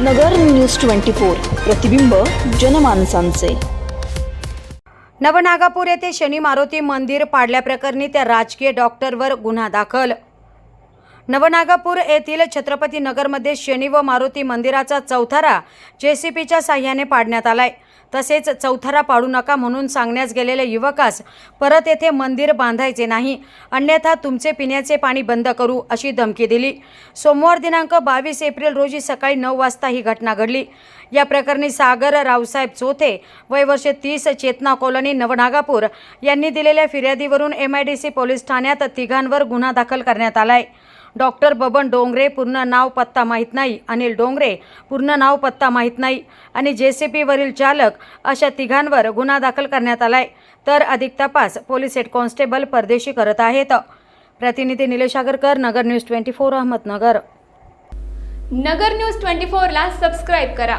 नगर news twenty four प्रतिबिंब जनमानसांचे. नवनागापूर येथे शनी मारुती मंदिर पाडल्याप्रकरणी त्या राजकीय डॉक्टरवर गुन्हा दाखल. नवनागापूर येथील छत्रपती नगरमध्ये शनी व मारुती मंदिराचा चौथारा जेसीपीच्या साह्याने पाडण्यात आलाय. तसेच चौथारा पाडू नका म्हणून सांगण्यास गेलेल्या युवकास परत येथे मंदिर बांधायचे नाही. अन्यथा तुमचे पिण्याचे पाणी बंद करू अशी धमकी दिली. सोमवार दिनांक बावीस एप्रिल रोजी सकाळी नऊ वाजता ही घटना घडली. या प्रकरणी सागर रावसाहेब चोथे वय वर्षे तीस चेतना कॉलनी नवनागापूर यांनी दिलेल्या फिर्यादीवरून M I D C police ठाण्यात तिघांवर गुन्हा दाखल करण्यात आलाय. डॉक्टर बबन डोंगरे पूर्ण नाव पत्ता माहीत नाही. अनिल डोंगरे पूर्ण नाव पत्ता माहीत नाही. आणि जे सी पीवरील चालक अशा तिघांवर गुन्हा दाखल करण्यात आलाय. तर अधिक तपास पोलीस हेड कॉन्स्टेबल परदेशी करत आहेत. प्रतिनिधी Nilesh Agarkar Nagar news twenty four Ahmednagar. Nagar news twenty फोरला सबस्क्राईब करा.